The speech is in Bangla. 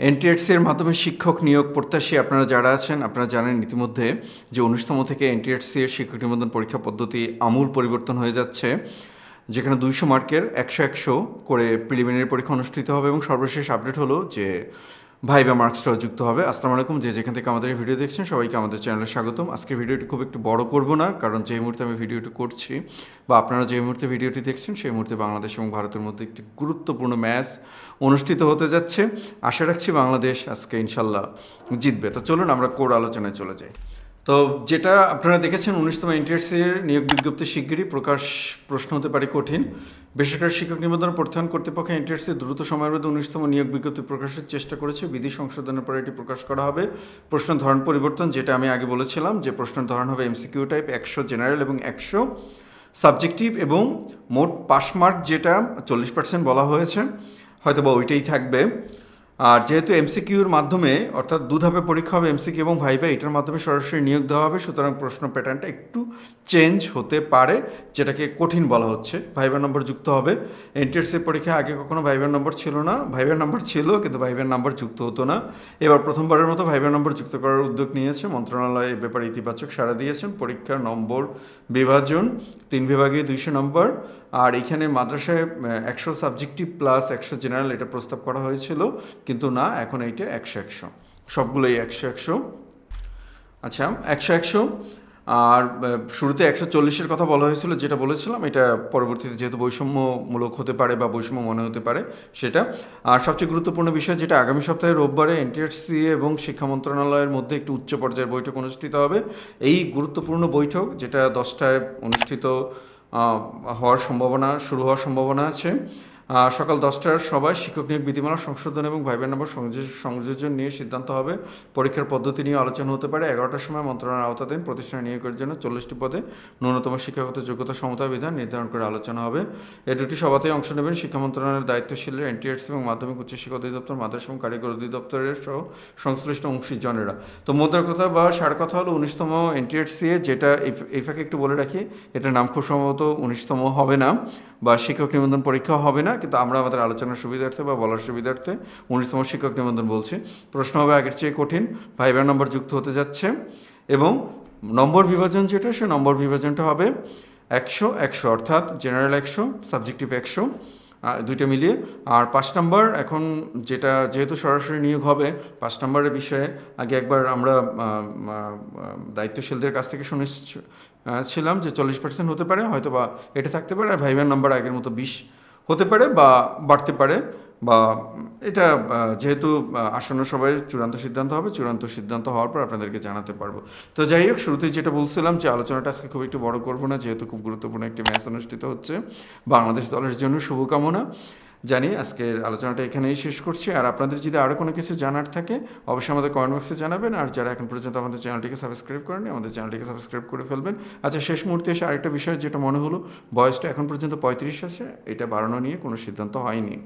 এনটিএসসি এর মাধ্যমে শিক্ষক নিয়োগ প্রত্যাশী আপনারা যারা আছেন, আপনারা জানেন ইতিমধ্যে যে উনিশতম থেকে এনটিএসসি এর শিক্ষক নিবন্ধন পরীক্ষা পদ্ধতি আমূল পরিবর্তন হয়ে যাচ্ছে, যেখানে দুইশো মার্কের একশো একশো করে প্রিলিমিনারি পরীক্ষা অনুষ্ঠিত হবে এবং সর্বশেষ আপডেট হলো যে ভাইবা মার্কসটাও যুক্ত হবে। আসসালামু আলাইকুম, যে যেখান থেকে আমাদের ভিডিও দেখছেন সবাইকে আমাদের চ্যানেলে স্বাগতম। আজকে ভিডিওটি খুব একটু বড় করব না, কারণ যে মুহূর্তে আমি ভিডিওটি করছি বা আপনারা যে মুহূর্তে ভিডিওটি দেখছেন সেই মুহূর্তে বাংলাদেশ এবং ভারতের মধ্যে একটি গুরুত্বপূর্ণ ম্যাচ অনুষ্ঠিত হতে যাচ্ছে। আশা রাখছি বাংলাদেশ আজকে ইনশাল্লাহ জিতবে। তো চলুন আমরা কোর আলোচনায় চলে যাই। তো যেটা আপনারা দেখেছেন, উনিশতম এনটিএসসির নিয়োগ বিজ্ঞপ্তি শিগগিরই প্রকাশ প্রশ্ন হতে পারে কঠিন। বেসরকারি শিক্ষক নিবন্ধন প্রত্যাহার কর্তৃপক্ষ এনটিএসসি দ্রুত সময়ের মধ্যে উনিশতম নিয়োগ বিজ্ঞপ্তি প্রকাশের চেষ্টা করেছে। বিধি সংশোধনের পরে এটি প্রকাশ করা হবে। প্রশ্ন ধরন পরিবর্তন, যেটা আমি আগে বলেছিলাম, যে প্রশ্নের ধরন হবে এমসিকিউ টাইপ, একশো জেনারেল এবং একশো সাবজেক্টিভ এবং মোট পাস মার্ক যেটা চল্লিশ পার্সেন্ট বলা হয়েছে হয়তো বা ওইটাই থাকবে। আর যেহেতু এমসিকিউর মাধ্যমে, অর্থাৎ দুধাপে পরীক্ষা হবে এমসিকিউ এবং ভাইবা এটার মাধ্যমে সরাসরি নিয়োগ দেওয়া হবে, সুতরাং প্রশ্ন প্যাটার্নটা একটু চেঞ্জ হতে পারে, যেটাকে কঠিন বলা হচ্ছে। ভাইবার নম্বর যুক্ত হবে। এনটিএসসি পরীক্ষায় আগে কখনো ভাইবার নম্বর ছিল না। ভাইবার নম্বর ছিল, কিন্তু ভাইবার নম্বর যুক্ত হতো না। এবার প্রথমবারের মতো ভাইবার নম্বর যুক্ত করার উদ্যোগ নিয়েছে। মন্ত্রণালয় এ ব্যাপারে ইতিবাচক সাড়া দিয়েছেন। পরীক্ষার নম্বর বিভাজন, তিন বিভাগে দুইশো নম্বর। আর এখানে মাদ্রাসায় একশো সাবজেক্টিভ প্লাস একশো জেনারেল এটা প্রস্তাব করা হয়েছিল, কিন্তু না, এখন এইটা একশো একশো। সবগুলোই একশো একশো। আচ্ছা একশো একশো। আর শুরুতে একশো চল্লিশের কথা বলা হয়েছিল, যেটা বলেছিলাম, এটা পরবর্তীতে যেহেতু বৈষম্যমূলক হতে পারে বা বৈষম্য মনে হতে পারে, সেটা। আর সবচেয়ে গুরুত্বপূর্ণ বিষয় যেটা, আগামী সপ্তাহে রোববারে এনটিএসসি এবং শিক্ষা মন্ত্রণালয়ের মধ্যে একটি উচ্চ পর্যায়ের বৈঠক অনুষ্ঠিত হবে। এই গুরুত্বপূর্ণ বৈঠক, যেটা দশটায় অনুষ্ঠিত হওয়ার সম্ভাবনা শুরু হওয়ার সম্ভাবনা আছে। সকাল দশটার সভায় শিক্ষক নিয়োগ বিধিমালা সংশোধন এবং ভাইবের নম্বর সংযোজন নিয়ে সিদ্ধান্ত হবে। পরীক্ষার পদ্ধতি নিয়ে আলোচনা হতে পারে। এগারোটার সময় মন্ত্রণালয়ের আওতাধীন প্রতিষ্ঠানে নিয়োগের জন্য চল্লিশটি পদে ন্যূনতম শিক্ষাগত যোগ্যতা সমতা বিধান নির্ধারণ করে আলোচনা হবে। এ দুটি সভাতেই অংশ নেবেন শিক্ষা মন্ত্রণালয়ের দায়িত্বশীলের এনটিএসসি এবং মাধ্যমিক উচ্চশিক্ষা অধিদপ্তর, মাদ্রাসা এবং কারিগর অধিদপ্তরের সহ সংশ্লিষ্ট অংশীজনেরা। তো মোদ্দার কথা বা সার কথা হলো উনিশতম এনটিএসসি যেটা, এই- একটু বলে রাখি এটা নাম খুব সম্ভবত উনিশতম হবে না। বা শিক্ষক নিবন্ধন পরীক্ষা হবে না, কিন্তু আমরা আমাদের আলোচনার সুবিধার্থে বা বলার সুবিধার্থে উনিশতম শিক্ষক নিবন্ধন বলছি। প্রশ্ন হবে আগের চেয়ে কঠিন ভাইবার নম্বর যুক্ত হতে যাচ্ছে এবং নম্বর বিভাজন যেটা, সে নম্বর বিভাজনটা হবে একশো একশো অর্থাৎ জেনারেল একশো সাবজেক্টিভ একশো। দুইটা মিলিয়ে। আর পাঁচ নাম্বার এখন যেটা যেহেতু সরাসরি নিয়োগ হবে, পাঁচ নাম্বারের বিষয়ে আগে একবার আমরা দায়িত্বশীলদের কাছ থেকে শুনে ছিলাম যে চল্লিশ পার্সেন্ট হতে পারে হয়তো বা এটা থাকতে পারে, আর ভাইবার নাম্বার আগের মতো বিশ হতে পারে বা বাড়তে পারে। বা এটা যেহেতু আসন্ন সবাই চূড়ান্ত সিদ্ধান্ত হবে, চূড়ান্ত সিদ্ধান্ত হওয়ার পর আপনাদেরকে জানাতে পারব। তো যাই হোক শুরুতে যেটা বলছিলাম যে আলোচনাটা আজকে খুব একটু বড় করব না, যেহেতু খুব গুরুত্বপূর্ণ একটি ম্যাচ অনুষ্ঠিত হচ্ছে বাংলাদেশ দলের জন্য শুভকামনা জানি আজকের আলোচনাটা এখানেই শেষ করছি। আর আপনাদের যদি আরও কোনো কিছু জানার থাকে, অবশ্যই আমাদের কমেন্ট বক্সে জানাবেন। আর যারা এখন পর্যন্ত আমাদের চ্যানেলটিকে সাবস্ক্রাইব করেনি আমাদের চ্যানেলটিকে সাবস্ক্রাইব করে ফেলবেন। আচ্ছা শেষ মুহূর্তে এসে আরেকটা বিষয় যেটা মনে হলো, বয়সটা এখন পর্যন্ত পঁয়ত্রিশ আছে, এটা বাড়ানো নিয়ে কোনো সিদ্ধান্ত হয়নি।